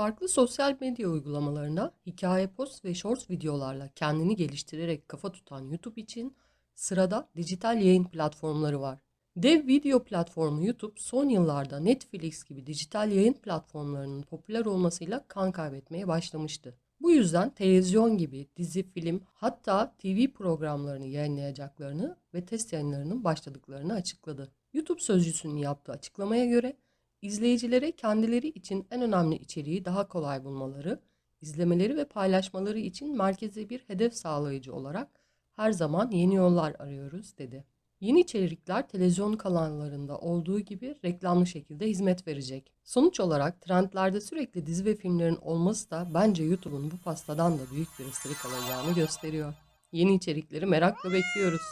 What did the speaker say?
Farklı sosyal medya uygulamalarına hikaye post ve short videolarla kendini geliştirerek kafa tutan YouTube için sırada dijital yayın platformları var. Dev video platformu YouTube son yıllarda Netflix gibi dijital yayın platformlarının popüler olmasıyla kan kaybetmeye başlamıştı. Bu yüzden televizyon gibi dizi, film hatta TV programlarını yayınlayacaklarını ve test yayınlarının başladıklarını açıkladı. YouTube sözcüsünün yaptığı açıklamaya göre izleyicilere kendileri için en önemli içeriği daha kolay bulmaları, izlemeleri ve paylaşmaları için merkezi bir hedef sağlayıcı olarak her zaman yeni yollar arıyoruz dedi. Yeni içerikler televizyon kanallarında olduğu gibi reklamlı şekilde hizmet verecek. Sonuç olarak trendlerde sürekli dizi ve filmlerin olması da bence YouTube'un bu pastadan da büyük bir ısırık alacağını gösteriyor. Yeni içerikleri merakla bekliyoruz.